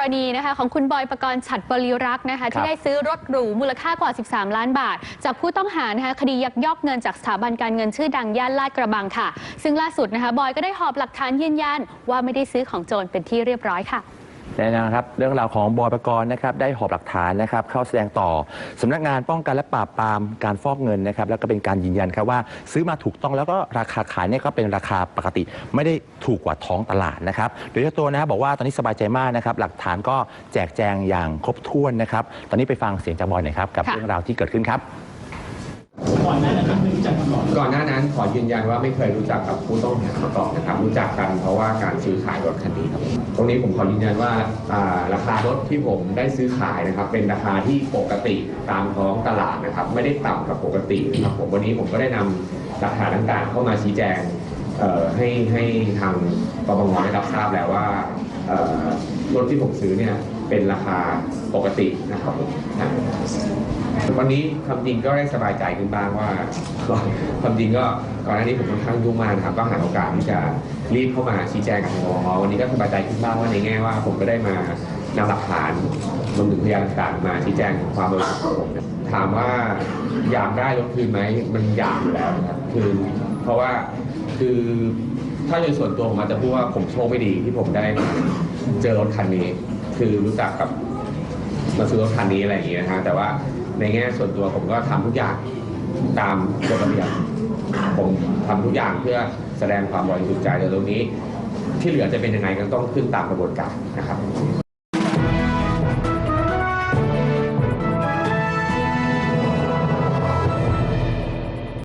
รณีนะคะของคุณบอยประกรณ์ฉัดบริรักษ์นะคะที่ได้ซื้อรถหรูมูลค่ากว่า 13 ล้านบาท จากผู้ต้องหานะคะคดียักยอกเงินจากสถาบันการเงินชื่อดังย่านลาดกระบังค่ะ ซึ่งล่าสุดนะคะบอยก็ได้หอบหลักฐานยืนยันว่าไม่ได้ซื้อของโจรเป็นที่เรียบร้อยค่ะ แน่นอนครับเรื่องราวของบอยประกรณ์นะครับได้หอบหลักฐานนะครับเข้าแสดงต่อสำนักงานป้องกันและปราบปรามการฟอกเงินนะครับแล้วก็เป็นการยืนยันครับว่า ซื้อมาถูกต้องแล้วก็ราคาขายเนี่ยก็เป็นราคาปกติ ไม่ได้ถูกกว่าท้องตลาดนะครับโดยเจ้าตัวนะครับบอกว่าตอนนี้สบายใจมากนะครับหลักฐานก็แจกแจงอย่างครบถ้วนนะครับตอนนี้ไปฟังเสียงจากบอยหน่อยครับกับค่ะ เรื่องราวที่เกิดขึ้นครับ ก่อนหน้านั้นไม่รู้จักมาก่อนก่อนหน้านั้นขอยืนยันว่าไม่เคยรู้จักกับผู้ต้องหามาก่อนนะครับ รู้จักกันเพราะว่าการซื้อขายรถคันนี้ครับตรงนี้ผมขอยืนยันว่าราคารถที่ผมได้ซื้อขายนะครับ เป็นราคาที่ปกติตามท้องตลาดนะครับ ไม่ได้ต่ำกว่าปกตินะครับผมวันนี้ผมก็ได้นำหลักฐานต่างๆ เข้ามาชี้แจงให้ให้ทางปปงได้รับทราบแล้วว่ารถที่ผมซื้อเนี่ยเป็นราคาปกตินะครับ วันนี้ความจริงก็ได้สบายใจขึ้นบ้างว่าความจริงก็ก่อนหน้านี้ผมค่อนข้างยุ่งมากนะครับก็หาโอกาสที่จะรีบเข้ามาชี้แจงกับทางวันนี้ก็สบายใจขึ้นบ้างว่าในแง่ว่า ผมก็ได้มานำหลักฐานรวมถึงพยานหลักฐานมาชี้แจงความบริสุทธิ์ของผมถามว่าอยากได้รถคืนไหมมันอยากอยู่แล้วนะครับคือเพราะว่าคือถ้าโดยส่วนตัวผมอาจจะพูดว่าผมโชคไม่ดีที่ผมได้เจอรถคันนี้ คือรู้จักกับมาซื้อรถคันนี้อะไรอย่างเงี้ยนะฮะแต่ว่า ในแง่ส่วนตัวผมก็ทำทุกอย่างตามกฎระเบียบผมทำทุกอย่างเพื่อแสดงความบริสุทธิ์ใจในตรงนี้ ที่เหลือจะเป็นยังไงก็ต้องขึ้นตามกระบวนการนะครับ